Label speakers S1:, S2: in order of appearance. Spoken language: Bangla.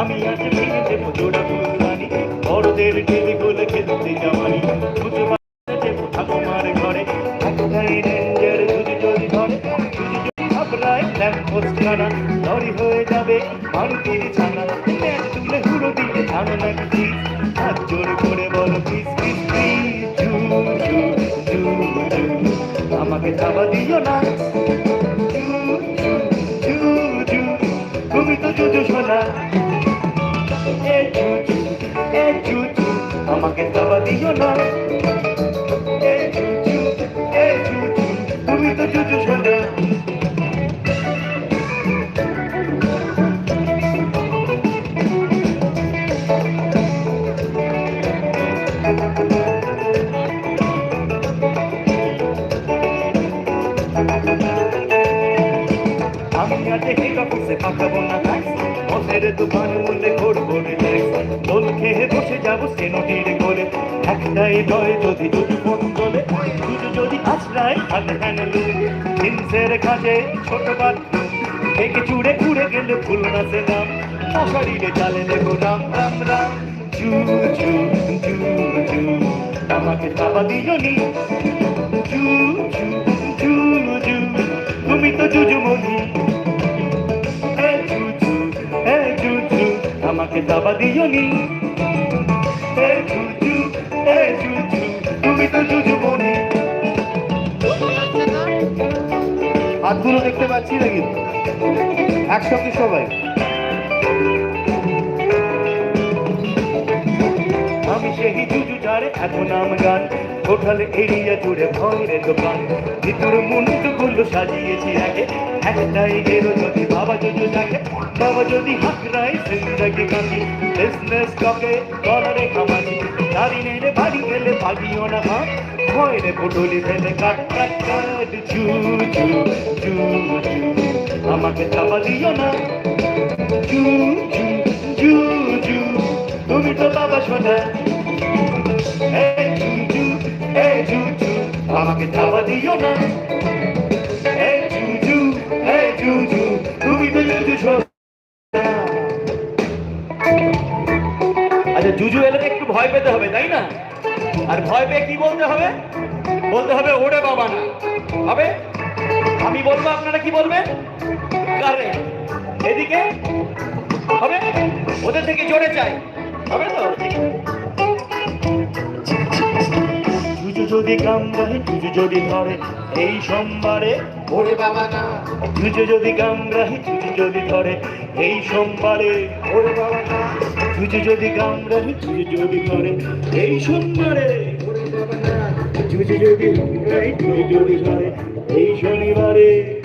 S1: আমি আজ ভেঙে দেবো জোড়া ফুলদানি বড়দের টেনে গোলে খেলতে যাওয়ানি। লরি হয়ে যাবে মারুতির ছানা ম্যাচ তুলে হুড়ো দিলে জানো না হাত জোর করে বলো প্লিজ প্লিজ আমাকে চাপা দিও না তুমি তো জুজু শোনা এ জুজু এ জুজু আমাকে চাপা দিও না এ জুজু এ জুজু তুমি তো জুজু শোনা অফিসে পাঠাবো না বসের দোকান মূল্যে ঘুরবো রিল্যাক্স দোল বসে যাব সেনোটির করে একটাই নয় যদি যদি ফোন করে দুটো যদি আশ্রয় জিন্সের কাছে ছোট বাথরুম থেকে চুড়ে ঘুরে গেলে ফুল নাচে নাম মশারিরে চালে দেখো রাম রাম রাম জু জু জু জু আমাকে চাপা দিও নি জু জু আমাকে দাবা দিও নি। জুজু এ জুজু তুমি
S2: হাতগুলো দেখতে পাচ্ছি না কিন্তু। একসঙ্গে সবাই।
S1: আমি সেই জুজু যারে এখন নাম গান। টোটাল এরিয়া জুড়ে ভয়ের দোকান। ভিতর মুন্ডুগুলো সাজিয়েছি আগে। একটাই গেলো যদি বাবা জুজু থাকে বাবা যদি হাকরাই জিন্দগি কাটি বিজনেস কাকে ডলারে কামাচ্ছি গাড়ি নেড়ে বাড়ি গেলে ভাগিও না হা ভয়ের পুটুলি ফেলে কাট জু জু জু আমাকে চাপা দিও না। জু জু জু জু তুমি তো বাবা শোনা আচ্ছা জুজু এলে একটু ভয় পেতে হবে, তাই না? আর ভয় পেয়ে কি বলতে হবে? বলতে হবে, ওরে বাবা না। হবে? আমি বলব, আপনারা কি বলবেন? কারে? এদিকে? হবে? ওদের থেকে জোরে চাই। হবে তো? যদি কামড়ায় জুজু যদি ধরে, এই সোমবারে
S2: ওরে বাবা না
S1: জুজু যদি কামড়ায় জুজু যদি ধরে, এই সোমবারে
S2: ওরে বাবা না
S1: জুজু যদি কামড়ায় জুজু যদি ধরে, এই সোমবারে
S2: ওরে বাবা না
S1: জুজু যদি কামড়ায় জুজু যদি ধরে, এই শনিবারে